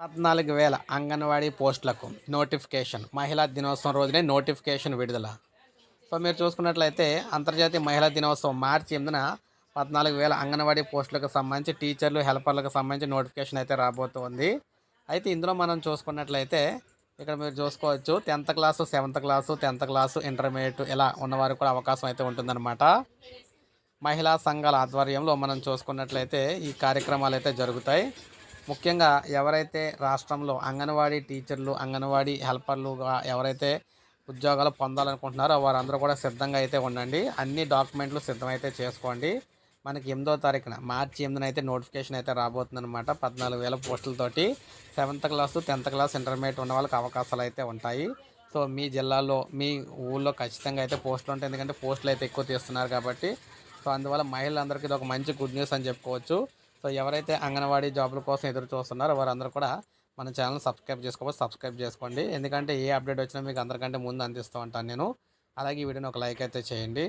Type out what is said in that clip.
పద్నాలుగు వేల అంగన్వాడీ పోస్టులకు నోటిఫికేషన్. మహిళా దినోత్సవం రోజునే నోటిఫికేషన్ విడుదల. సో మీరు చూసుకున్నట్లయితే అంతర్జాతీయ మహిళా దినోత్సవం మార్చి ఎనిమిదిన పద్నాలుగు వేల అంగన్వాడీ పోస్టులకు సంబంధించి టీచర్లు హెల్పర్లకు సంబంధించి నోటిఫికేషన్ అయితే రాబోతుంది. అయితే ఇందులో మనం చూసుకున్నట్లయితే ఇక్కడ మీరు చూసుకోవచ్చు tenth class seventh class tenth class intermediate ఇలా ఉన్నవారు కూడా అవకాశం అయితే ఉంటుందన్నమాట. మహిళా సంఘాల ఆధ్వర్యంలో మనం చూసుకున్నట్లయితే ఈ కార్యక్రమాలు అయితే జరుగుతాయి. ముఖ్యంగా ఎవరైతే రాష్ట్రంలో అంగన్వాడీ టీచర్లు అంగన్వాడీ హెల్పర్లుగా ఎవరైతే ఉద్యోగాలు పొందాలనుకుంటున్నారో వారందరూ కూడా సిద్ధంగా అయితే ఉండండి. అన్ని డాక్యుమెంట్లు సిద్ధమైతే చేసుకోండి. మనకి ఎనిమిదో తారీఖున మార్చి ఎనిమిదిన అయితే నోటిఫికేషన్ అయితే రాబోతుంది అనమాట పద్నాలుగు వేల పోస్టులతోటి seventh class tenth class intermediate ఉన్న వాళ్ళకి అవకాశాలు అయితే ఉంటాయి. సో మీ జిల్లాలో మీ ఊళ్ళో ఖచ్చితంగా అయితే పోస్టులు ఉంటాయి. ఎందుకంటే పోస్టులు అయితే ఎక్కువ తీస్తున్నారు కాబట్టి. సో అందువల్ల మహిళలందరికీ ఇది ఒక మంచి గుడ్ న్యూస్ అని చెప్పుకోవచ్చు. సో ఎవరైతే అంగన్వాడీ జాబుల కోసం ఎదురు చూస్తున్నారో వారందరూ కూడా మన ఛానల్ సబ్స్క్రైబ్ చేసుకోవచ్చు సబ్స్క్రైబ్ చేసుకోండి. ఎందుకంటే ఏ అప్డేట్ వచ్చినా మీకు అందరికంటే ముందు అందిస్తూ ఉంటాను నేను. అలాగే ఈ వీడియోని ఒక లైక్ అయితే చేయండి.